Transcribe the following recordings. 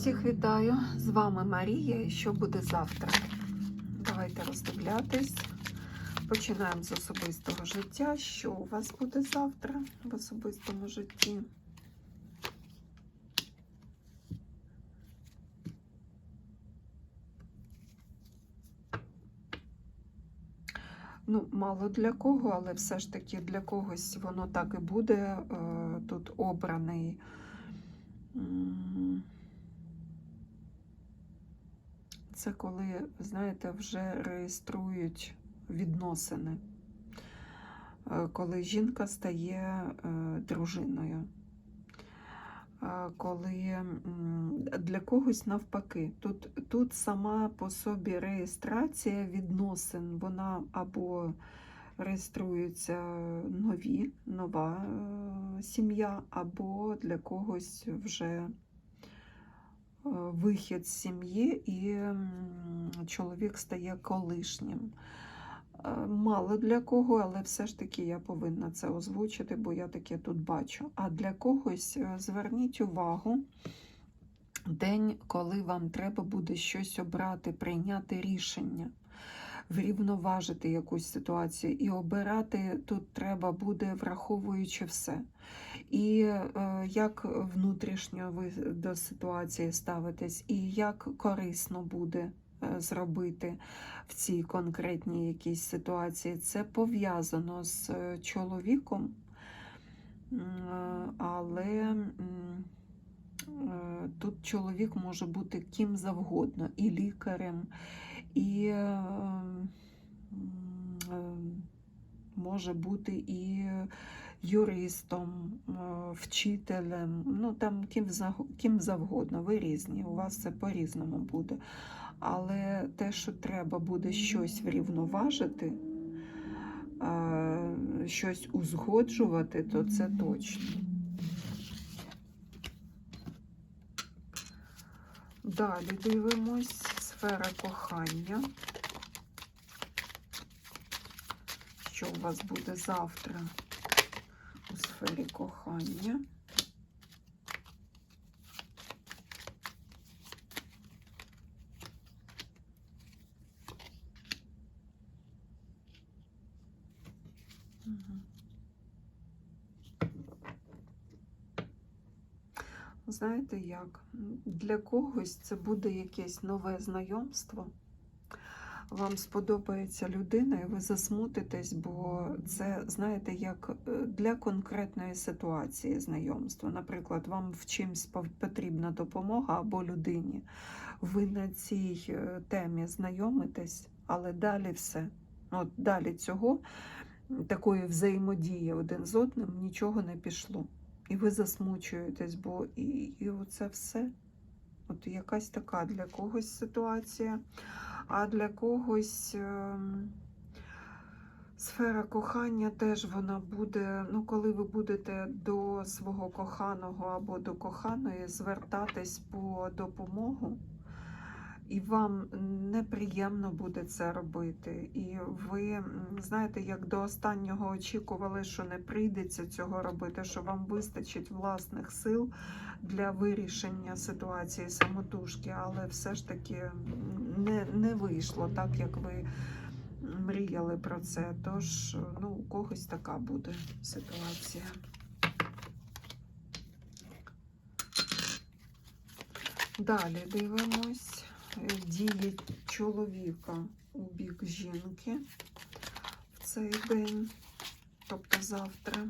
Всіх вітаю! З вами Марія. І що буде завтра? Давайте роздивлятись. Починаємо з особистого життя. Що у вас буде завтра в особистому житті? Ну, мало для кого, але все ж таки для когось воно так і буде. Е, Тут обраний. м, Це коли, знаєте, вже реєструють відносини, Е, коли жінка стає е, дружиною. Е, Коли для когось навпаки, тут, тут сама по собі реєстрація відносин, вона або реєструється нові, нова сім'я, або для когось вже вихід з сім'ї, і чоловік стає колишнім. Е, Мало для кого, але все ж таки я повинна це озвучити, бо я таке тут бачу. А для когось е, зверніть увагу. День, коли вам треба буде щось обрати, прийняти рішення, врівноважити якусь ситуацію. І обирати тут треба буде, враховуючи все. І е, як внутрішньо ви до ситуації ставитесь, і як корисно буде е, зробити в цій конкретній якійсь ситуації. Це пов'язано з е, чоловіком, але тут чоловік може бути ким завгодно, і лікарем, і е, е, може бути і юристом, е, вчителем, ну там ким, завгодно. Ви різні, у вас це по-різному буде. Але те, що треба буде щось врівноважити, щось узгоджувати, то це точно. Далі дивимось сфера кохання. Що у вас буде завтра у сфері кохання? Знаєте як? Для когось це буде якесь нове знайомство. Вам сподобається людина, і ви засмутитесь, бо це, знаєте, як е, для конкретної ситуації знайомства. Наприклад, вам в чимсь потрібна допомога або людині. Ви на цій е, темі знайомитесь, але далі все. От далі цього, такої взаємодії один з одним, нічого не пішло. І ви засмучуєтесь, бо і, і оце все. От якась така для когось ситуація, а для когось е, сфера кохання теж вона буде, ну, коли ви будете до свого коханого або до коханої звертатись по допомогу, і вам неприємно буде це робити. І ви, знаєте, як до останнього очікували, що не прийдеться цього робити, що вам вистачить власних сил для вирішення ситуації самотужки, але все ж таки не, не вийшло так, як ви мріяли про це. Тож, ну, у когось така буде ситуація. Далі дивимось дії чоловіка у бік жінки в цей день, тобто завтра.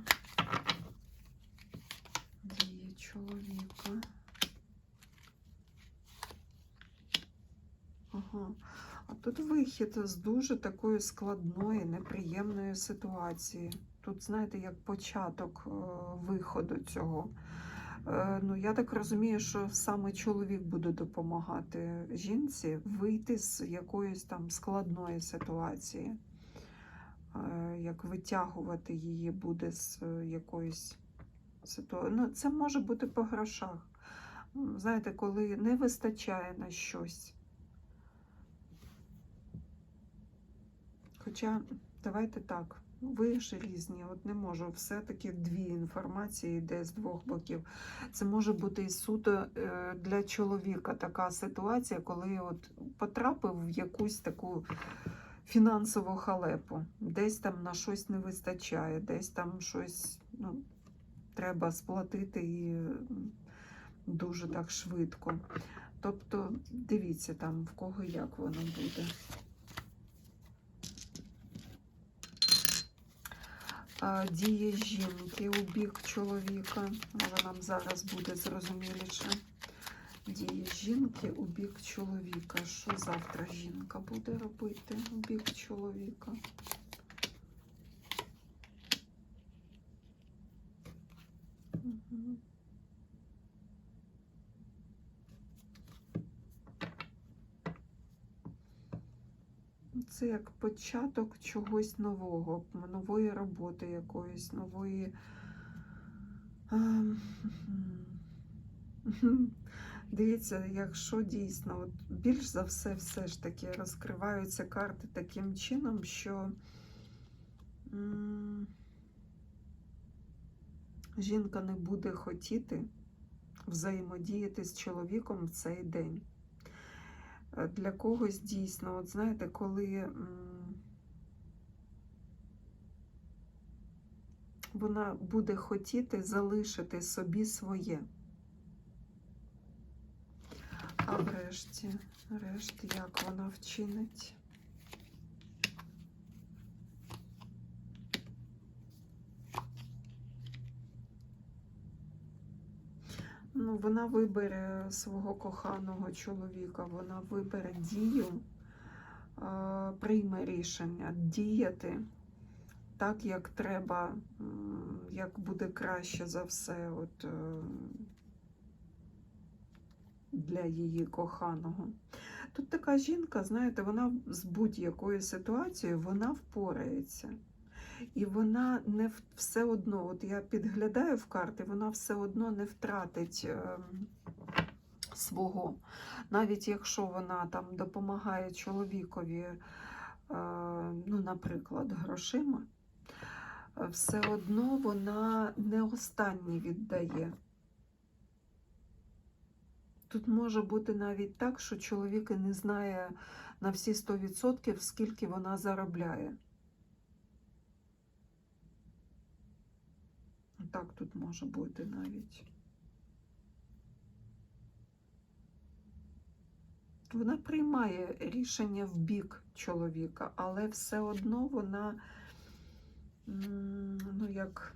Дії чоловіка. Ага. А тут вихід з дуже такої складної, неприємної ситуації. Тут, знаєте, як початок е, виходу цього. Е, Ну, я так розумію, що саме чоловік буде допомагати жінці вийти з якоїсь там складної ситуації, Е, як витягувати її буде з е, якоїсь ситуації. Ну, це може бути по грошах. Знаєте, коли не вистачає на щось. Хоча, давайте так, ви ж різні. От не можу. Все-таки дві інформації йде з двох боків. Це може бути і суто е, для чоловіка така ситуація, коли от потрапив в якусь таку фінансову халепу. Десь там на щось не вистачає, десь там щось ну, треба сплатити і дуже так швидко. Тобто, дивіться там, в кого як воно буде. Дії жінки у бік чоловіка. Але нам зараз буде зрозуміліше. Дії жінки у бік чоловіка. Що завтра жінка буде робити у бік чоловіка? Мгм. Це як початок чогось нового, нової роботи якоїсь, нової. Ем. Дивіться, якщо дійсно, от більш за все, все ж таки розкриваються карти таким чином, що жінка не буде хотіти взаємодіяти з чоловіком в цей день. Е, Для когось дійсно, от знаєте, коли вона буде хотіти залишити собі своє. А врешті, решті, як вона вчинить? Ну, вона вибере свого коханого чоловіка, вона вибере дію, е, прийме рішення діяти так, як треба, як буде краще за все от, е, для її коханого. Тут така жінка, знаєте, вона з будь-якою ситуацією вона впорається. І вона не все одно, от я підглядаю в карти, вона все одно не втратить ем, свого. Навіть якщо вона там допомагає чоловікові, е, ну, наприклад, грошима, е, все одно вона не останнє віддає. Тут може бути навіть так, що чоловік не знає на всі 100%, скільки вона заробляє. Так тут може бути навіть. Вона приймає рішення в бік чоловіка, але все одно вона, ну як,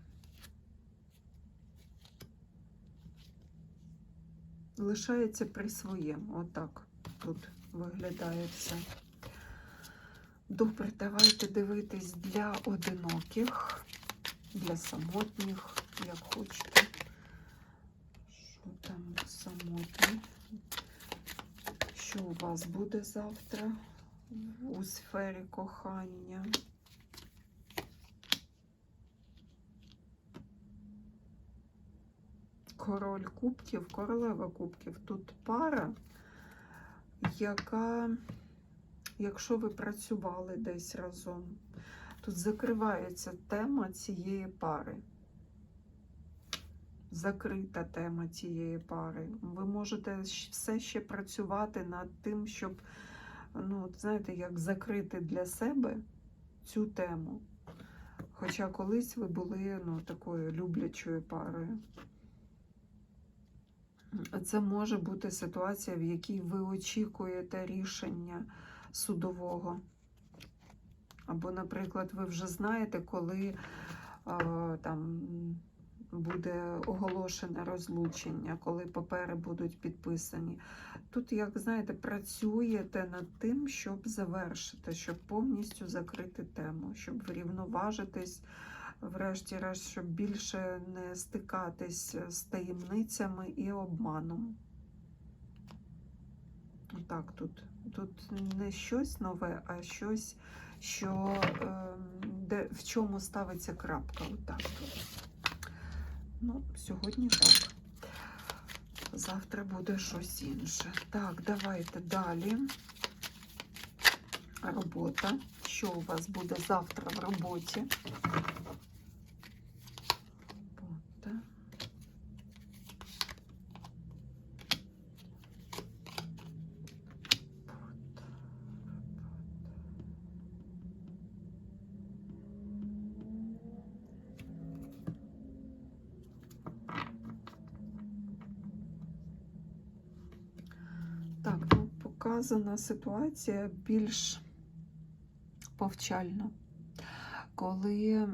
лишається при своєму. Отак тут виглядає все. Добре, давайте дивитись для одиноких для самотніх, як хочете. Що там самотні? Що у вас буде завтра у сфері кохання? Король кубків, королева кубків. Тут пара, яка, якщо ви працювали десь разом, Тут закривається тема цієї пари. Закрита тема цієї пари. Ви можете все ще працювати над тим, щоб, ну, знаєте, як закрити для себе цю тему. Хоча колись ви були ну, такою люблячою парою. Це може бути ситуація, в якій ви очікуєте рішення судового. Або, наприклад, ви вже знаєте, коли а, там буде оголошене розлучення, коли папери будуть підписані. Тут, як знаєте, працюєте над тим, щоб завершити, щоб повністю закрити тему, щоб врівноважитись, врешті-решт, щоб більше не стикатись з таємницями і обманом. Так, тут, тут не щось нове, а щось що ем, де, в чому ставиться крапка. Отак. Ну, сьогодні так. Завтра буде щось інше. Так, давайте далі. робота. Що у вас буде завтра в роботі? Робота. Так, ну, показана ситуація більш повчальна, коли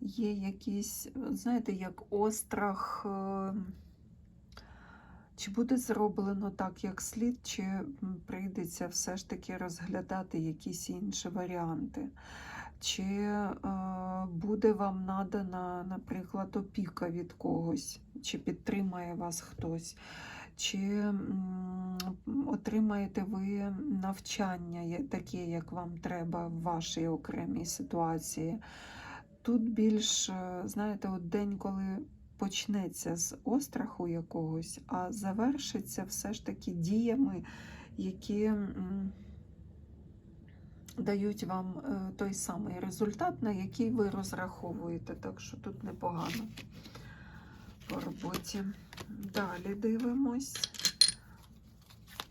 є якісь, знаєте, як острах, е, чи буде зроблено так, як слід, чи прийдеться все ж таки розглядати якісь інші варіанти. Чи е, буде вам надана, наприклад, опіка від когось, чи підтримає вас хтось, чи отримаєте ви навчання таке, як вам треба в вашій окремій ситуації. Тут більш, е, знаєте, от день, коли почнеться з остраху якогось, а завершиться все ж таки діями, які. дають вам е, той самий результат, на який ви розраховуєте. Так що тут непогано по роботі. Далі дивимось,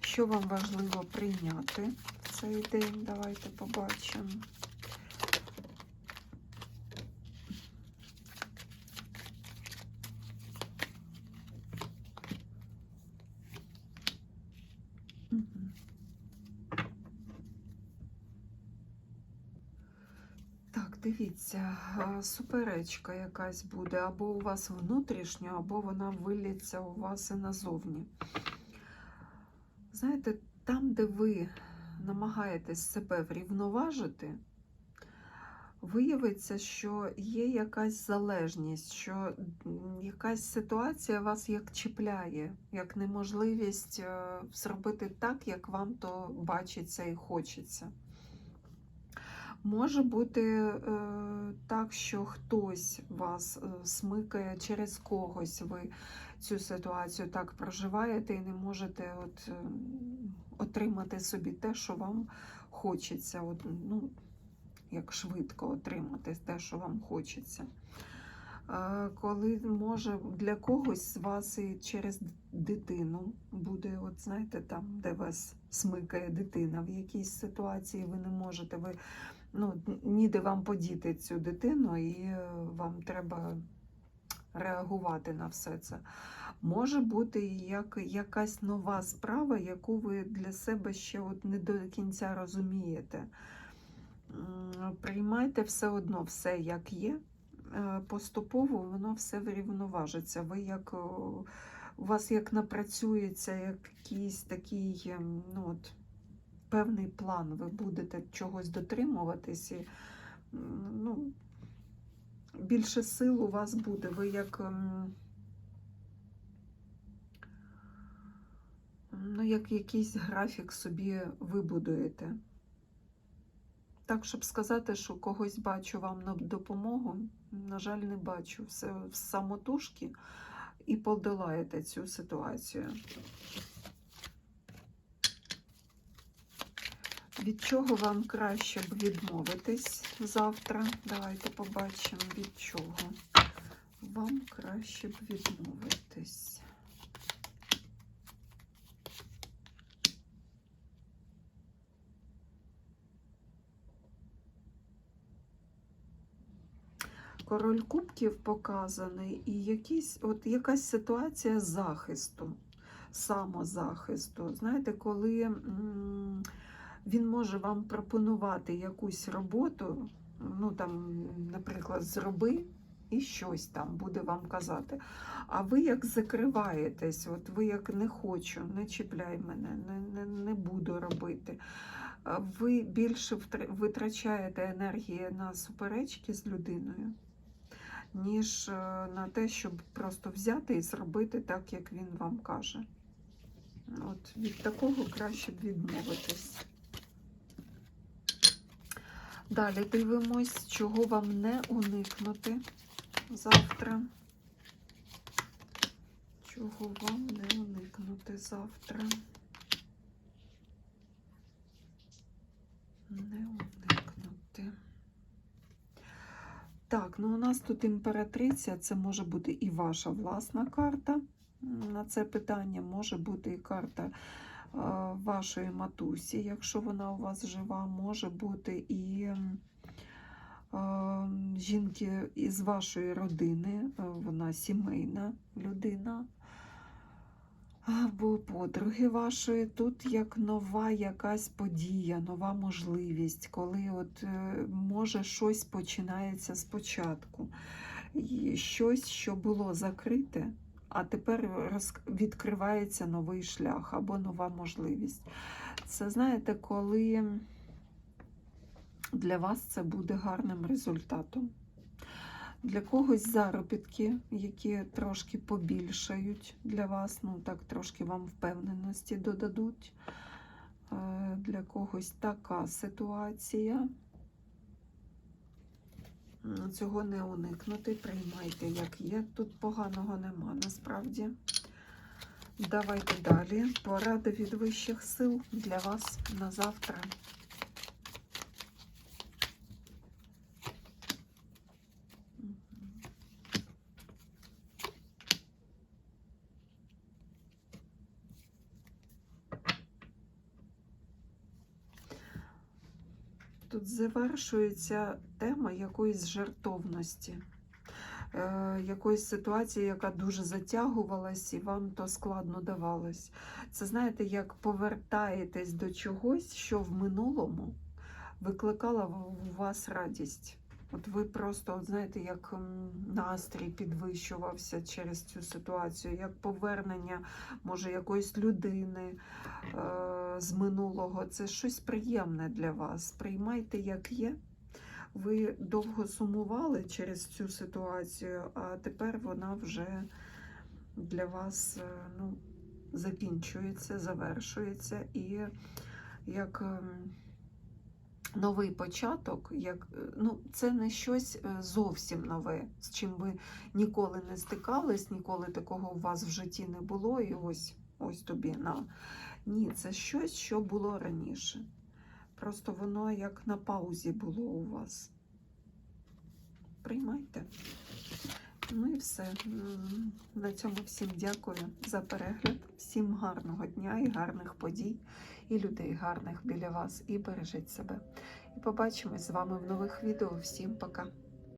що вам важливо прийняти в цей день. Давайте побачимо. Дивіться, суперечка якась буде або у вас внутрішня, або вона виліться у вас і назовні. Знаєте, там, де ви намагаєтесь себе врівноважити, виявиться, що є якась залежність, що якась ситуація вас як чіпляє, як неможливість е, зробити так, як вам то бачиться і хочеться. Може бути е, так, що хтось вас е, смикає через когось. Ви цю ситуацію так проживаєте і не можете от, е, отримати собі те, що вам хочеться. От, ну, як швидко отримати те, що вам хочеться. Коли може для когось з вас і через дитину буде, от знаєте, там, де вас смикає дитина, в якійсь ситуації ви не можете, ви ну, ніде вам подіти цю дитину, і е, вам треба реагувати на все це. Може бути як якась нова справа, яку ви для себе ще от не до кінця розумієте. Приймайте все одно все, як є. Е, Поступово воно все врівноважиться. Ви як у вас як напрацюється якийсь такий ем, ну, от, певний план, ви будете чогось дотримуватись, і ну, більше сил у вас буде. Ви як, ем, ну, як якийсь графік собі вибудуєте. Так, щоб сказати, що когось бачу вам на допомогу, на жаль, не бачу. Все в самотужки і подолаєте цю ситуацію. Від чого вам краще б відмовитись завтра? Давайте побачимо, від чого вам краще б відмовитись. Король кубків показаний, і якісь, от якась ситуація захисту, самозахисту. Знаєте, коли м, він може вам пропонувати якусь роботу, ну там, наприклад, зроби і щось там буде вам казати. А ви як закриваєтесь, от ви як не хочу, не чіпляй мене, не, не, не буду робити. Ви більше витрачаєте енергії на суперечки з людиною, ніж е, на те, щоб просто взяти і зробити так, як він вам каже. От від такого краще б відмовитись. Далі дивимось, чого вам не уникнути завтра. Чого вам не уникнути завтра? Не уникнути. Так, ну у нас тут імператриця, це може бути і ваша власна карта. На це питання може бути і карта вашої матусі, якщо вона у вас жива, може бути і е, жінки із вашої родини, е, вона сімейна людина. Або подруги вашої, тут як нова якась подія, нова можливість, коли от е, може щось починається спочатку. І щось, що було закрите, а тепер відкривається новий шлях або нова можливість. Це знаєте, коли для вас це буде гарним результатом. Для когось заробітки, які трошки побільшають для вас, ну так трошки вам впевненості додадуть. Е, Для когось така ситуація. Цього не уникнути, приймайте як є. Тут поганого нема насправді. Давайте далі. Поради від вищих сил для вас на завтра. Завершується тема якоїсь жертовності, е, якоїсь ситуації, яка дуже затягувалась і вам то складно давалось. Це знаєте, як повертаєтесь до чогось, що в минулому викликало у вас радість. От ви просто, от знаєте, як м, настрій підвищувався через цю ситуацію, як повернення, може, якоїсь людини е, з минулого. Це щось приємне для вас. Приймайте, як є. Ви довго сумували через цю ситуацію, а тепер вона вже для вас е, ну, закінчується, завершується. І як ем, новий початок, як, е, ну, це не щось е, зовсім нове, з чим ви ніколи не стикались, ніколи такого у вас в житті не було, і ось, ось тобі на. Ні, це щось, що було раніше. Просто воно як на паузі було у вас. Приймайте. Ну і все. На цьому всім дякую за перегляд. Всім гарного дня і гарних подій, і людей гарних біля вас. І бережіть себе. І побачимось з вами в нових відео. Всім пока!